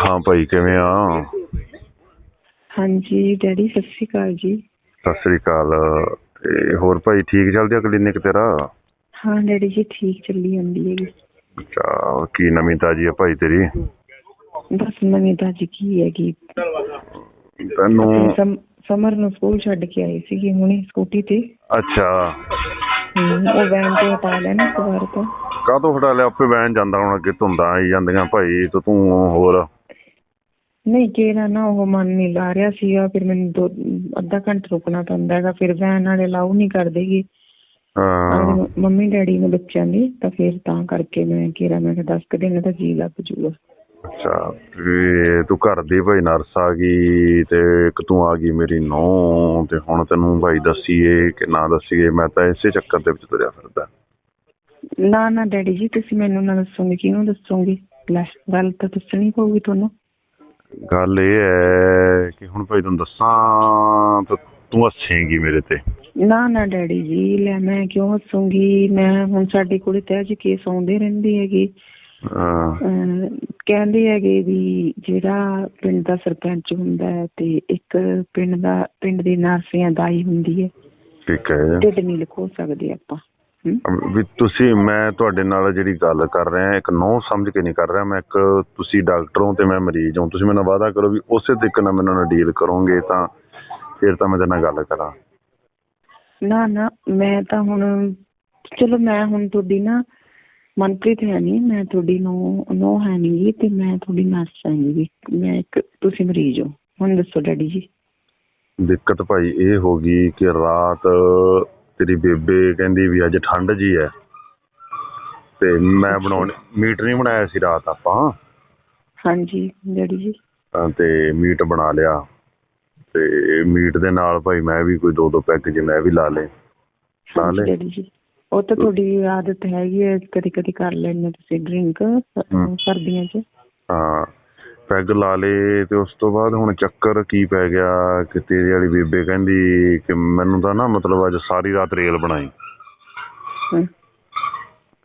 ਹਾਂ ਭਾਈ ਕਿਵੇਂ ਆ? ਹਾਂਜੀ ਡੈਡੀ ਸਤਿ ਸ਼੍ਰੀ ਅਕਾਲ ਜੀ। ਸਤਿ ਸ੍ਰੀ ਅਕਾਲ। ਤੇ ਹੋਰ ਭਾਈ ਠੀਕ ਚੱਲਦੀ ਆ ਕਲੀਨਿਕ ਤੇਰਾ? ਹਾਂ ਡੈਡੀ ਜੀ ਠੀਕ ਚੱਲੀ ਜਾਂਦੀ ਹੈਗੀ। ਅੱਛਾ ਕੀ ਨਵੀਂ ਤਾਜੀ ਆ ਭਾਈ ਤੇਰੀ? ਬਸ ਨਵੀਂ ਤਾਜੀ ਕੀ ਹੈਗੀ। ਤੈਨੂੰ ਸਮ- ਸਮਰ ਨੂੰ ਸਕੂਲ ਛੱਡ ਕੇ ਆਈ ਸੀਗੀ ਹੁਣੇ ਸਕੂਟੀ ਤੇ। ਅੱਛਾ। ਉਹ ਵੈਨ ਤੇ ਹਟਾ ਲੈਣਾ ਇੱਕ ਵਾਰ ਤਾਂ। ਕਾਹਤੋਂ ਹਟਾ ਲਿਆ? ਆਪੇ ਬੈਨ ਜਾਂਦਾ ਹੁਣ ਅੱਗੇ ਧੁੰਦਾਂ ਆਈ ਜਾਂਦੀਆਂ ਭਾਈ ਤੇ ਤੂੰ ਹੋਰ। ਨਹੀਂ ਕਿਹੜਾ ਨਾ ਉਹ ਮਨ ਨਹੀਂ ਲਾ ਰਿਹਾ ਸੀਗਾ ਫਿਰ ਮੈਨੂੰ ਦੋ ਅੱਧਾ ਘੰਟਾ ਰੁਕਣਾ ਪੈਂਦਾ ਹੈਗਾ ਫਿਰ ਵੈਨ ਵਾਲੇ ਲਾਉ ਨਹੀਂ ਕਰਦੇਗੇ ਹਾਂ। ਮੰਮੀ ਡੈਡੀ ਨੂੰ ਬੱਚਿਆਂ ਦੀ ਤਾਂ ਫਿਰ ਤਾਂ ਕਰਕੇ ਮੈਂ ਕਿਹਾ ਮੈਂ ਕਿਹਾ ਦਸ ਕੁ ਦਿਨ ਤਾਂ ਜੀ ਲੱਗ ਜੂਗਾ। ਅੱਛਾ ਤੇ ਤੂੰ ਘਰ ਦੀ ਭਾਈ ਨਰਸ ਆ ਗਈ ਤੇ ਇੱਕ ਤੂੰ ਆ ਗਈ ਮੇਰੀ ਨੂੰਹ ਤੇ ਹੁਣ ਤੈਨੂੰ ਭਾਈ ਦੱਸੀਏ ਕਿ ਨਾ ਦੱਸੀਏ ਮੈਂ ਤਾਂ ਇਸੇ ਚੱਕਰ ਦੇ ਵਿੱਚ ਤੁਰਿਆ ਫਿਰਦਾ। ਨਾ ਨਾ ਡੈਡੀ ਜੀ ਤੁਸੀਂ ਮੈਨੂੰ ਨਾ ਦੱਸੋਗੇ ਕਿਹਨੂੰ ਦੱਸੋਗੇ? ਗੱਲ ਤਾਂ ਦੱਸਣੀ ਪਊਗੀ ਤੁਹਾਨੂੰ। ਗੱਲ ਇਹ ਹੈ ਕਿ ਹੁਣ ਭਾਈ ਤੈਨੂੰ ਦੱਸਾਂ ਤਾਂ ਤੂੰ ਹੱਸੇਂਗੀ ਮੇਰੇ ਤੇ। ਨਾ ਨਾ ਡੈਡੀ ਜੀ ਲੈ ਮੈਂ ਕਿਉਂ ਹੱਸੂੰਗੀ? ਮੈਂ ਹੁਣ ਸਾਡੇ ਕੋਲੇ ਤਾਂ ਅੱਜ ਕੇਸ ਆਉਂਦੇ ਰਹਿੰਦੇ ਹੈਗੇ। ਕਹਿੰਦੇ ਹੈਗੇ ਵੀ ਜਿਹੜਾ ਪਿੰਡ ਦਾ ਸਰਪੰਚ ਹੁੰਦਾ ਹੈ ਤੇ ਇੱਕ ਪਿੰਡ ਦਾ ਪਿੰਡ ਦੀ ਨਰਸਿਆਂ ਦਾਈ ਹੁੰਦੀ ਹੈ। ਠੀਕ ਹੈ। ਢਿੱਡ ਨਹੀਂ ਲਿਖੋ ਸਕਦੇ ਆਪਾਂ? ਵੀ ਤੁਸੀਂ ਮੈਂ ਤੁਹਾਡੇ ਨਾਲ ਜਿਹੜੀ ਗੱਲ ਕਰ ਰਿਹਾ ਇੱਕ ਨੋ ਸਮਝ ਕੇ ਨਹੀਂ ਕਰ ਰਿਹਾ ਮੈਂ ਇੱਕ ਤੁਸੀਂ ਡਾਕਟਰ ਹੋ ਤੇ ਮੈਂ ਮਰੀਜ਼ ਹਾਂ ਤੁਸੀਂ ਮੈਨੂੰ ਵਾਅਦਾ ਕਰੋ ਵੀ ਉਸੇ ਤਰੀਕੇ ਨਾਲ ਮੈਨੂੰ ਨਾਲ ਡੀਲ ਕਰੋਗੇ ਤਾਂ ਫਿਰ ਤਾਂ ਮੈਂ ਤੇਰੇ ਨਾਲ ਗੱਲ ਕਰਾਂ। ਨਾ ਨਾ ਮੈਂ ਤਾਂ ਹੁਣ ਚਲੋ ਮੈਂ ਹੁਣ ਤੁਹਾਡੀ ਨਾ ਮਨਪ੍ਰੀਤ ਹੈ ਨਹੀਂ ਮੈਂ ਤੁਹਾਡੀ ਨੋ ਨੋ ਹੈ ਨਹੀਂ ਤੇ ਮੈਂ ਤੁਹਾਡੀ ਨਰਸ ਹੈਗੀ ਮੈਂ ਇੱਕ ਤੁਸੀਂ ਮਰੀਜ਼ ਹੋ। ਹੁਣ ਦੱਸੋ ਡੈਡੀ ਜੀ। ਦਿੱਕਤ ਭਾਈ ਇਹ ਹੋ ਗਈ ਕਿ ਰਾਤ ਤੇਰੀ ਬੇਬੇ ਕਹਿੰਦੀ ਵੀ ਅੱਜ ਠੰਡ ਜੀ ਹੈ ਤੇ ਮੈਂ ਬਣਾਉਣ ਮੀਟ ਨਹੀਂ ਬਣਾਇਆ ਸੀ ਰਾਤ ਆਪਾਂ। ਹਾਂਜੀ ਡੈਡੀ ਜੀ। ਤਾਂ ਤੇ ਮੀਟ ਬਣਾ ਲਿਆ। ਤੇ ਮੀਟ ਦੇ ਨਾਲ ਭਾਈ ਮੈਂ ਵੀ ਕੋਈ ਦੋ ਦੋ ਪੈਕ ਜੇ ਮੈਂ ਵੀ ਲਾ ਲੇ ਲਾ ਲੇ ਡੈਡੀ ਜੀ। ਉਹ ਤਾਂ ਤੁਹਾਡੀ ਆਦਤ ਹੈਗੀ ਹੈ ਕਦੀ ਕਦੀ ਕਰ ਲੈਂਦੇ ਤੁਸੀਂ ਡਰਿੰਕ ਸਰਦੀਆਂ 'ਚ। ਹਾਂ। ਪੈਗ ਲਾ ਲੇ ਤੇ ਉਸ ਤੋਂ ਬਾਅਦ ਹੁਣ ਚੱਕਰ ਕੀ ਪੈ ਗਿਆ ਕਿ ਤੇਰੀ ਵਾਲੀ ਬੇਬੇ ਕਹਿੰਦੀ ਕਿ ਮੈਨੂੰ ਤਾਂ ਨਾ ਮਤਲਬ ਅੱਜ ਸਾਰੀ ਰਾਤ ਰੇਲ ਬਣਾਈ।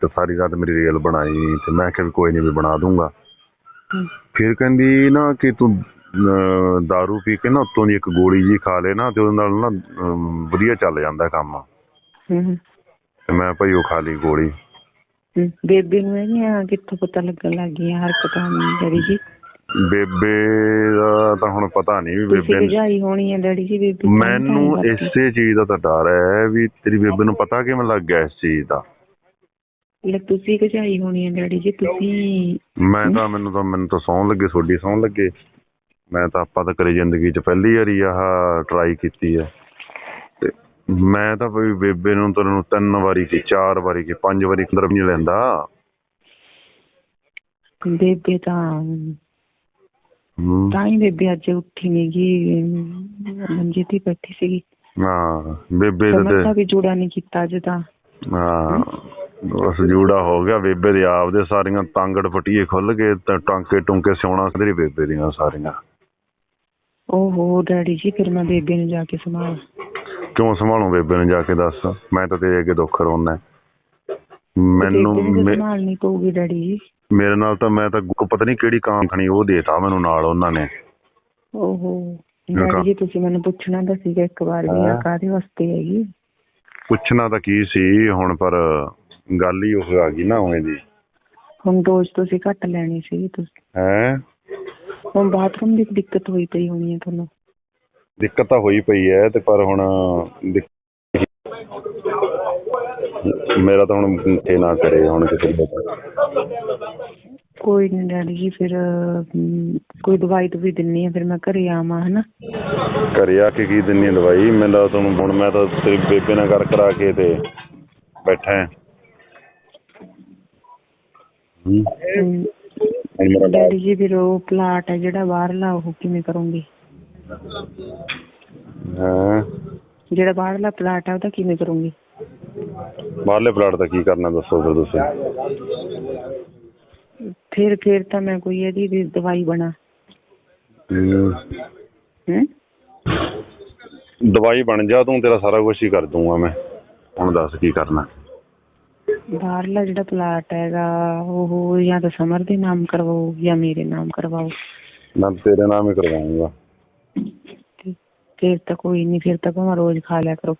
ਤੇ ਸਾਰੀ ਰਾਤ ਮੇਰੀ ਰੇਲ ਬਣਾਈ ਤੇ ਮੈਂ ਕਿਹਾ ਕੋਈ ਨਹੀਂ ਵੀ ਬਣਾ ਦੂੰਗਾ। ਫਿਰ ਕਹਿੰਦੀ ਨਾ ਕਿ ਤੂੰ दारू ਪੀ ਕੇ ਨਾ ਉੱਤੋਂ ਦੀ ਇੱਕ ਗੋਲੀ ਜੀ ਖਾ ਲੈ ਨਾ ਤੇ ਉਹਦੇ ਨਾਲ ਨਾ ਵਧੀਆ ਚੱਲ ਜਾਂਦਾ ਕੰਮ। ਹਮ, ਤੇ ਮੈਂ ਭਾਈ ਉਹ ਖਾ ਲਈ ਗੋਲੀ। ਬੇਬੇ ਨੂੰ ਇਹਨੀਆਂ ਕਿੱਥੋਂ ਪਤਾ ਲੱਗਣ ਲੱਗ ਗਈਆਂ ਹਰਕਤਾਂ ਡੈਡੀ ਜੀ। ਬੇਬੇ ਦਾ ਤਾਂ ਹੁਣ ਪਤਾ ਨਹੀਂ ਵੀ ਬੇਬੇ ਗਜਾਈ ਹੋਣੀ ਹੈ ਡੈਡੀ ਜੀ ਬੇਬੇ ਨੂੰ ਮੈਨੂੰ। ਇਸੇ ਚੀਜ਼ ਦਾ ਤਾਂ ਡਰ ਹੈ ਵੀ ਤੇਰੀ ਬੇਬੇ ਨੂੰ ਪਤਾ ਕਿਵੇਂ ਲੱਗ ਗਿਆ ਇਸ ਚੀਜ਼ ਦਾ ਲੈ ਤੁਸੀਂ ਗਜਾਈ ਹੋਣੀ ਹੈ ਡੈਡੀ ਜੀ ਤੁਸੀਂ ਮੈਂ ਤਾਂ ਮੈਨੂੰ ਤਾਂ ਮੈਨੂੰ ਤਾਂ ਸੌਣ ਲੱਗੇ ਤੁਹਾਡੀ ਸੌਣ ਲੱਗੇ ਮੈਂ ਤਾਂ ਆਪਾਂ ਤਾਂ ਕਰੀ ਜ਼ਿੰਦਗੀ 'ਚ ਪਹਿਲੀ ਵਾਰੀ ਆਹ ਟਰਾਈ ਕੀਤੀ ਹੈ ਤੇ ਮੈਂ ਤਾਂ ਵੀ ਬੇਬੇ ਨੂੰ ਤੈਨੂੰ ਤਿੰਨ ਵਾਰੀ ਕੀ ਚਾਰ ਵਾਰੀ ਕੀ ਪੰਜ ਵਾਰੀ ਅੰਦਰ ਵੀ ਨਹੀਂ ਲੈਂਦਾ ਬੇਬੇ ਤਾਂ। ਤਾਂ ਹੀ ਬੇਬੇ ਅੱਜ ਉੱਠੀ ਨਹੀਂ ਗਈ ਮੰਜੇ ਤੇ ਬੈਠੀ ਸੀਗੀ। ਹਾਂ ਬੇਬੇ ਦੇ ਸਮਝਦਾ ਵੀ ਜੂੜਾ ਨਹੀਂ ਕੀਤਾ ਅੱਜ ਤਾਂ। ਹਾਂ ਬਸ ਜੂੜਾ ਹੋ ਗਿਆ ਬੇਬੇ ਦੇ ਆਪ ਦੇ ਸਾਰੀਆਂ ਤਾਂਗੜ ਫਟੀਏ ਖੁੱਲ ਗਏ ਤਾਂ ਟਾਂਕੇ ਟੁੰਕੇ ਸਿਉਣਾ ਤੇਰੀ ਬੇਬੇ ਦੀਆਂ ਸਾਰੀਆਂ। ਓਹੋ ਡੈਡੀ ਜੀ ਫਿਰ ਮੈਂ ਬੇਬੇ ਨੂੰ ਜਾ ਕੇ ਸੰਭਾਲ। ਕਿਉਂ ਸੰਭਾਲੂ ਬੇਬੇ ਨੂੰ ਜਾ ਕੇ ਦੱਸ? ਮੈਂ ਤਾਂ ਤੇਰੇ ਅੱਗੇ ਦੁੱਖ ਰੋਣਾ ਮੈਨੂੰ ਸੰਭਾਲਣੀ ਪਊਗੀ ਡੈਡੀ ਜੀ। ਮੇਰੇ ਨਾਲ ਤਾਂ ਮੈਂ ਤਾਂ ਗੁ- ਪਤਾ ਨਹੀਂ ਕਿਹੜੀ ਕਾਂ ਖਣੀ ਉਹ ਦੇਤਾ ਮੈਨੂੰ ਨਾਲ ਉਹਨਾਂ ਨੇ ਓਹੋ। ਡੈਡੀ ਜੀ ਤੁਸੀਂ ਮੈਨੂੰ ਪੁੱਛਣਾ ਤਾਂ ਸੀਗਾ ਇੱਕ ਵਾਰ ਵੀ ਆ। ਕਾਹਦੇ ਵਾਸਤੇ ਹੈਗੀ ਪੁੱਛਣਾ ਤਾਂ ਕੀ ਸੀ ਹੁਣ ਪਰ ਗੱਲ ਹੀ ਉਹ ਆ ਗਈ ਨਾ ਉਵੇਂ ਦੀ ਹੁਣ ਡੋਜ਼ ਤੁਸੀਂ ਘੱਟ ਲੈਣੀ ਸੀ ਤੁਸੀਂ ਹੈ ਹੁਣ ਬਾਥਰੂਮ ਦੀ ਦਿੱਕਤ ਹੋਈ ਪਈ ਹੋਣੀ ਹੈ ਤੁਹਾਨੂੰ ਦਿੱਕਤ ਤਾਂ ਹੋਈ ਪਈ ਹੈ ਤੇ ਪਰ ਹੁਣ ਦਿੱਕ- ਮੇਰਾ ਤਾਂ ਹੁਣ ਇਹ ਨਾ ਕਰੇ ਹੁਣ ਕਿਸੇ ਪਤਾ ਕੋਈ ਨਹੀਂ ਡੈਡੀ ਜੀ ਫਿਰ ਅਮ, ਕੋਈ ਦਵਾਈ ਵੀ ਦਿੰਨੀ ਆ ਫਿਰ ਮੈਂ ਘਰੇ ਆਵਾਂ ਹਨਾ? ਘਰੇ ਆ ਕੇ ਕੀ ਦਿੰਨੀ ਆ ਦਵਾਈ? ਮੈਂ ਤਾਂ ਤੁਹਾਨੂੰ ਹੁਣ ਮੈਂ ਤਾਂ ਤੇਰੀ ਬੇਬੇ ਨਾਲ ਕਰ ਕਰਾ ਕੇ ਤੇ ਬੈਠਾ ਹਾਂ। ਹੂੰ। ਹਮ, ਹੁਣ ਮੇਰਾ ਡੈਡੀ ਜੀ ਫਿਰ ਉਹ ਪਲਾਟ ਹੈ ਜਿਹੜਾ ਬਾਹਰਲਾ ਉਹ ਕਿਵੇਂ ਕਰੋਗੇ? ਹਾਂ? ਜਿਹੜਾ ਬਾਹਰਲਾ ਪਲਾਟ ਹੈ ਉਹਦਾ ਕਿਵੇਂ ਕਰੋਗੇ? ਬਾਹਰਲੇ ਪਲਾਟ ਦਾ ਕੀ ਕਰਨਾ ਦੱਸੋ ਫਿਰ ਤੁਸੀਂ। ਫਿਰ ਫਿਰ ਤਾਂ ਮੈਂ ਕੋਈ ਇਹਦੀ ਦਵਾਈ ਬਣਾ। ਹੂੰ। ਦਵਾਈ ਬਣ ਜਾ ਤੂੰ ਤੇਰਾ ਸਾਰਾ ਕੁਝ ਹੀ ਕਰ ਦੂੰਗਾ ਮੈਂ। ਹੁਣ ਦੱਸ ਕੀ ਕਰਨਾ। ਬਾਹਰਲਾ ਜਿਹੜਾ ਪਲਾਟ ਹੈਗਾ ਉਹ ਜਾਂ ਤਾਂ ਸਮਰ ਦੇ ਨਾਮ ਕਰਵਾਓ ਜਾਂ ਮੇਰੇ ਨਾਮ ਕਰਵਾਓ। ਮੈਂ ਤੇਰੇ ਨਾਮ ਹੀ ਕਰਵਾਉਂਗਾ। ਫਿਰ ਤਾਂ ਕੋਈ ਨਹੀਂ ਫਿਰ ਤਾਂ ਭਾਵੇਂ ਰੋਜ਼ ਖਾ ਲਿਆ ਕਰੋ।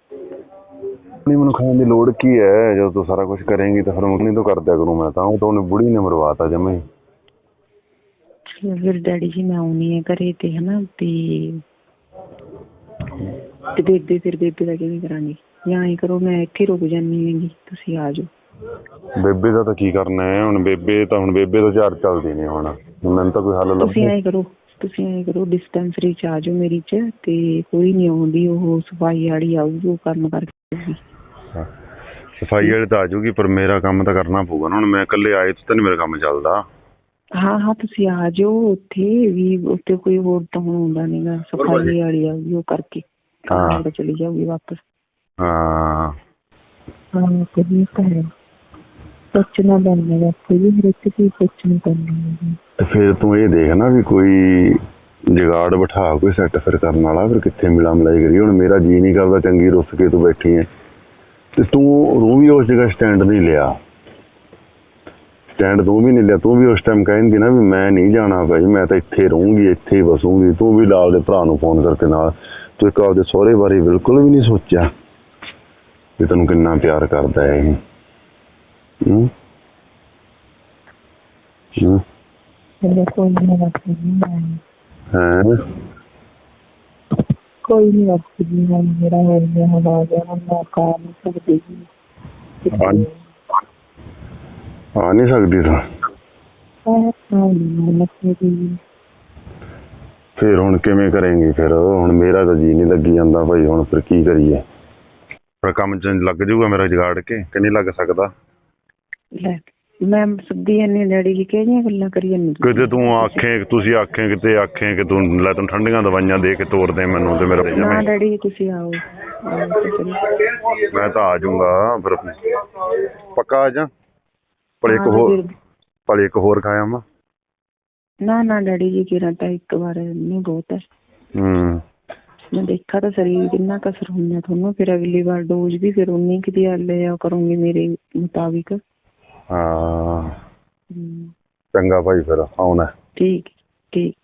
ਨਹੀਂ ਮੈਨੂੰ ਖਾਣ ਦੀ ਲੋੜ ਕੀ ਹੈ? ਜਦੋਂ ਤੂੰ ਸਾਰਾ ਕੁਝ ਕਰੇਂਗੀ ਤਾਂ ਫਿਰ ਮੁਕਨੀ ਤੋਂ ਕਰ ਦਿਆ ਕਰੂੰ ਮੈਂ ਤਾਂ। ਉਹ ਤਾਂ ਉਹਨੇ ਬੁੜੀ ਨੇ ਮਰਵਾਤਾ ਜਮੇ। ਫਿਰ ਡੈਡੀ ਜੀ ਮੈਂ ਆਉਣੀ ਹੈ ਘਰੇ ਤੇ ਹਨਾ ਤੇ ਤੇ ਬੇਬੇ ਫਿਰ ਬੇਬੇ ਦਾ ਕਿਵੇਂ ਕਰਾਂਗੇ? ਜਾਂ ਐਂ ਕਰੋ ਮੈਂ ਇੱਥੇ ਰੁਕ ਜਾਂਦੀ ਹੈਗੀ ਤੁਸੀਂ ਆ ਜਾਓ। ਬੇਬੇ ਦਾ ਤਾਂ ਕੀ ਕਰਨਾ ਹੈ? ਹੁਣ ਬੇਬੇ ਤਾਂ ਹੁਣ ਬੇਬੇ ਤੋਂ ਚਾਰ ਚੱਲਦੀ ਨਹੀਂ ਹੁਣ। ਮੈਨੂੰ ਤਾਂ ਕੋਈ ਹੱਲ ਤੁਸੀਂ ਲੱਭੋ ਐਂ ਕਰੋ ਤੁਸੀਂ ਐਂ ਕਰੋ ਡਿਸਪੈਂਸਰੀ ਚ ਆ ਜਾਓ ਮੇਰੀ ਚ ਤੇ ਕੋਈ ਨਹੀਂ ਆਉਂਦੀ ਉਹ ਸਫ਼ਾਈ ਵਾਲੀ ਆਊਗੀ ਉਹ ਕੰਮ ਕਰਕੇ ਆਊਗੀ ਸਫ਼ਾਈ ਵਾਲੇ ਤਾਂ ਆ ਜਾਊਗੀ ਪਰ ਮੇਰਾ ਕੰਮ ਤਾਂ ਕਰਨਾ ਪਊਗਾ ਨਾ। ਹੁਣ ਮੈਂ ਇਕੱਲੇ ਆਏ ਤਾਂ ਨਹੀਂ ਮੇਰਾ ਕੰਮ ਚੱਲਦਾ। ਹਾਂ ਹਾਂ ਤੁਸੀਂ ਆ ਜਾਓ ਉੱਥੇ ਵੀ ਉੱਥੇ ਕੋਈ ਹੋਰ ਤਾਂ ਹੁਣ ਆਉਂਦਾ ਨਹੀਂਗਾ ਸਫ਼ਾਈ ਵਾਲੀ ਆਊਗੀ ਉਹ ਕਰਕੇ। ਹਾਂ। ਹਾਂ ਚਲੀ ਜਾਊਗੀ ਵਾਪਸ। ਹਾਂ। ਹਾਂ ਕੋਈ ਤਾਂ ਹੈ। ਸੋਚਣਾ ਬਣਨਾ ਹੈ ਕੋਈ ਹਰ ਇੱਕ ਚੀਜ਼ ਸੋਚਣੀ ਪੈਂਦੀ ਹੈ ਤੇ ਫਿਰ ਤੂੰ ਇਹ ਦੇਖ ਨਾ ਵੀ ਕੋਈ ਜਗਾੜ ਬਿਠਾ ਕੋਈ ਸੈੱਟ ਫਿਰ ਕਰਨ ਵਾਲਾ ਫਿਰ ਕਿੱਥੇ ਮਿਲਾ ਮਲਾਈ ਕਰੀ ਹੁਣ ਮੇਰਾ ਜੀ ਨਹੀਂ ਕਰਦਾ ਚੰਗੀ ਰੁੱਸ ਕੇ ਤੂੰ ਬੈਠੀ ਐ ਤੇ ਤੂੰ ਤੂੰ ਵੀ ਉਸ ਜਗ੍ਹਾ ਸਟੈਂਡ ਨਹੀਂ ਲਿਆ। ਸਟੈਂਡ ਤੂੰ ਵੀ ਨਹੀਂ ਲਿਆ ਤੂੰ ਵੀ ਉਸ ਟਾਈਮ ਕਹਿੰਦੀ ਨਾ ਵੀ ਮੈਂ ਨਹੀਂ ਜਾਣਾ ਭਾਈ ਮੈਂ ਤਾਂ ਇੱਥੇ ਰਹੂੰਗੀ ਇੱਥੇ ਹੀ ਵਸੂੰਗੀ ਤੂੰ ਵੀ ਲਾਲ ਦੇ ਭਰਾ ਨੂੰ ਫੋਨ ਕਰਕੇ ਨਾਲ। ਤੂੰ ਇੱਕ ਆਪਦੇ ਸਹੁਰੇ ਬਾਰੇ ਬਿਲਕੁਲ ਵੀ ਨਹੀਂ ਸੋਚਿਆ ਵੀ ਤੈਨੂੰ ਕਿੰਨਾ ਪਿਆਰ ਕਰਦਾ ਹੈ ਇਹ। ਹੂੰ? ਹੂੰ? ਮੇਰੇ ਕੋਈ ਨਹੀਂ ਰੱਖਦੀ ਮੈਂ ਮੇਰਾ ਹੋ ਗਿਆ ਹੁਣ ਆ ਗਿਆ ਹੁਣ ਮੈਂ ਕਰ ਨਹੀਂ ਸਕਦੀ। ਹਾਂ। ਆ ਨਹੀਂ ਸਕਦੀ ਤੂੰ। ਫਿਰ ਹੁਣ ਕਿਵੇਂ ਕਰਾਂਗੇ ਫਿਰ? ਹੁਣ ਮੇਰਾ ਤਾਂ ਜੀ ਨਹੀਂ ਲੱਗੀ ਜਾਂਦਾ ਭਾਈ ਹੁਣ ਫਿਰ ਕੀ ਕਰੀਏ? ਫਿਰ ਕੰਮ ਚ ਲੱਗ ਜਾਊਗਾ ਮੇਰਾ ਜਗਾੜ ਕੇ ਕਿ ਨਹੀਂ ਲੱਗ ਸਕਦਾ? ਲੈ ਮੈਂ ਸੱਦੀ ਜਾਂਦੀ ਹਾਂ ਡੈਡੀ ਜੀ ਕਿਹੜੀਆਂ ਗੱਲਾਂ ਕਰੀ ਜਾਂਦੀ? ਕਿਤੇ ਤੂੰ ਆਖੇ ਤੁਸੀਂ ਆਖੇ ਕਿਤੇ ਆਖੇ ਕਿ ਤੂੰ ਲੈ ਤੂੰ ਠੰਡੀਆਂ ਦਵਾਈਆਂ ਦੇ ਕੇ ਤੋਰਦੇ ਮੈਨੂੰ ਤੇ ਮੇਰਾ ਨਾ ਜਮੇ ਡੈਡੀ ਤੁਸੀਂ ਆਓ। ਆਓ ਤੇ ਚਲੋ। ਮੈਂ ਤਾਂ ਆ ਜਾਊਂਗਾ ਫਿਰ ਪੱਕਾ ਆ ਜਾ। ਪਰ ਇੱਕ ਹਾਂ, ਹੋਰ ਪਰ ਇੱਕ ਹੋਰ ਖਾਇਆ ਮੈਂ। ਨਾ ਨਾ ਡੈਡੀ ਜੀ ਕਿਰਾਂ ਤਾਂ ਇੱਕ ਵਾਰ ਨਹੀਂ ਬਹੁਤ ਹੈ। ਹੂੰ। ਮੈਂ ਦੇਖਾ ਤਾਂ ਸਰੀਰ ਕਿੰਨਾ ਕਸਰ ਹੁੰਦਾ ਤੁਹਾਨੂੰ ਫਿਰ ਅਗਲੀ ਵਾਰ ਡੋਜ਼ ਵੀ ਫਿਰ ਉਨੀ ਕਿ ਦੀ ਲਿਆ ਕਰੂੰਗੀ ਮੇਰੇ ਮੁਤਾਬਿਕ। ਹਾਂ। ਚੰਗਾ ਭਾਈ ਫਿਰ ਆਉਣਾ। ਠੀਕ ਠੀਕ।